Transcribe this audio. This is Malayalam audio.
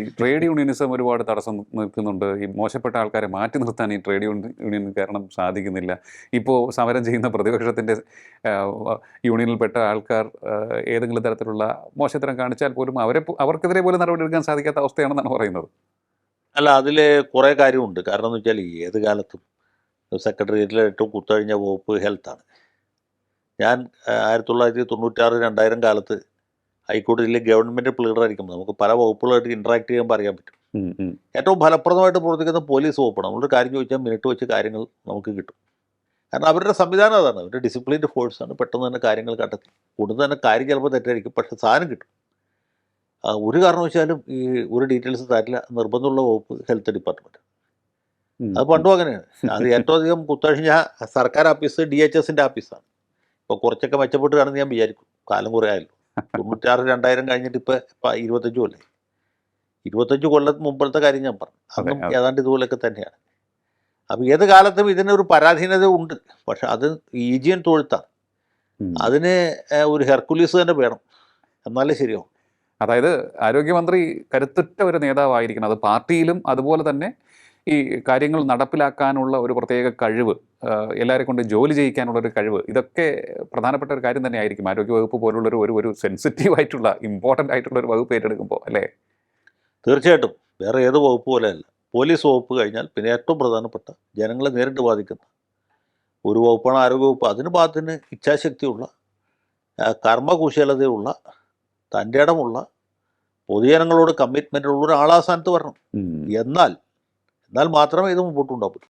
ഈ ട്രേഡ് യൂണിയനിസം ഒരുപാട് തടസ്സം നിൽക്കുന്നുണ്ട്. ഈ മോശപ്പെട്ട ആൾക്കാരെ മാറ്റി നിർത്താൻ ഈ ട്രേഡ് യൂണിയൻ കാരണം സാധിക്കുന്നില്ല. ഇപ്പോൾ സമരം ചെയ്യുന്ന പ്രതിപക്ഷത്തിന്റെ യൂണിയനിൽപ്പെട്ട ആൾക്കാർ ഏതെങ്കിലും തരത്തിലുള്ള മോശത്തരം കാണിച്ചാൽ പോലും അവരെ അവർക്കെതിരെ പോലും നടപടി എടുക്കാൻ സാധിക്കാത്ത അവസ്ഥയാണെന്നാണ് പറയുന്നത്. അല്ല അതിൽ കുറേ കാര്യമുണ്ട്. കാരണം എന്ന് വെച്ചാൽ ഏത് കാലത്തും സെക്രട്ടേറിയറ്റിലെ ഏറ്റവും കുത്തഴിഞ്ഞ വകുപ്പ് ഹെൽത്താണ്. ഞാൻ ആയിരത്തി തൊള്ളായിരത്തി തൊണ്ണൂറ്റാറ് രണ്ടായിരം കാലത്ത് ഹൈക്കോടതിയിലെ ഗവൺമെന്റ് പ്ലീഡറായിരിക്കും നമുക്ക് പല വകുപ്പുകളായിട്ട് ഇൻട്രാക്ട് ചെയ്യുമ്പോൾ അറിയാൻ പറ്റും. ഏറ്റവും ഫലപ്രദമായിട്ട് പ്രവർത്തിക്കുന്ന പോലീസ് വകുപ്പാണ്. നമ്മളൊരു കാര്യം ചോദിച്ചാൽ മിനിറ്റ് വെച്ച് കാര്യങ്ങൾ നമുക്ക് കിട്ടും. കാരണം അവരുടെ സംവിധാനം അതാണ്. അവരുടെ ഡിസിപ്ലിൻഡ് ഫോഴ്സാണ് പെട്ടെന്ന് തന്നെ കാര്യങ്ങൾ കണ്ടെത്തി. കൂടുതൽ തന്നെ കാര്യം ചിലപ്പോൾ തെറ്റായിരിക്കും. പക്ഷെ സാധനം കിട്ടും. ഒരു കാരണവശാലും ഈ ഒരു ഡീറ്റെയിൽസ് തരില്ല. നിർബന്ധമുള്ള വകുപ്പ് ഹെൽത്ത് ഡിപ്പാർട്ട്മെന്റ് അത് പണ്ടും അങ്ങനെയാണ്. അത് ഏറ്റവും അധികം കുത്തഴിഞ്ഞ സർക്കാർ ഓഫീസ് ഡി എച്ച് എസിന്റെ ഓഫീസാണ് ഇപ്പോൾ കുറച്ചൊക്കെ മെച്ചപ്പെട്ട് കാണുമെന്ന് ഞാൻ വിചാരിക്കും. കാലം കുറേ ആയല്ലോ. തൊണ്ണൂറ്റാറ് രണ്ടായിരം കഴിഞ്ഞിട്ട് ഇപ്പൊ ഇപ്പം ഇരുപത്തഞ്ച് കൊല്ലം? ഇരുപത്തഞ്ച് കൊല്ലം മുമ്പത്തെ കാര്യം ഞാൻ പറഞ്ഞു. അതെ. ഏതാണ്ട് ഇതുപോലെയൊക്കെ തന്നെയാണ്. അപ്പോൾ ഏത് കാലത്തും ഇതിനൊരു പരാധീനത ഉണ്ട്. പക്ഷെ അത് ഈജിയൻ തൊഴുത്താണ്. അതിന് ഒരു ഹെർക്കുലീസ് തന്നെ വേണം. എന്നാലേ ശരിയാവും. അതായത് ആരോഗ്യമന്ത്രി കരുത്തുറ്റ ഒരു നേതാവായിരിക്കണം. അത് പാർട്ടിയിലും അതുപോലെ തന്നെ ഈ കാര്യങ്ങൾ നടപ്പിലാക്കാനുള്ള ഒരു പ്രത്യേക കഴിവ് എല്ലാവരെ കൊണ്ട് ജോലി ചെയ്യിക്കാനുള്ള ഒരു കഴിവ് ഇതൊക്കെ പ്രധാനപ്പെട്ട ഒരു കാര്യം തന്നെയായിരിക്കും. ആരോഗ്യവകുപ്പ് പോലുള്ളൊരു ഒരു ഒരു സെൻസിറ്റീവ് ആയിട്ടുള്ള ഇമ്പോർട്ടന്റ് ആയിട്ടുള്ള ഒരു വകുപ്പ് ഏറ്റെടുക്കുമ്പോൾ അല്ലേ? തീർച്ചയായിട്ടും. വേറെ ഏത് വകുപ്പ് പോലെയല്ല പോലീസ് വകുപ്പ് കഴിഞ്ഞാൽ പിന്നെ ഏറ്റവും പ്രധാനപ്പെട്ട ജനങ്ങളെ നേരിട്ട് ബാധിക്കുന്ന ഒരു വകുപ്പാണ് ആരോഗ്യവകുപ്പ്. അതിന് ഭാഗത്തിന് ഇച്ഛാശക്തിയുള്ള കർമ്മകുശലതയുള്ള തന്റെ ഇടമുള്ള പൊതുജനങ്ങളോട് കമ്മിറ്റ്മെന്റ് ഉള്ള ഒരാളാ സ്ഥാനത്ത് വരണം. എന്നാൽ എന്നാൽ മാത്രമേ ഇത് മുമ്പോട്ടുണ്ടാവൂ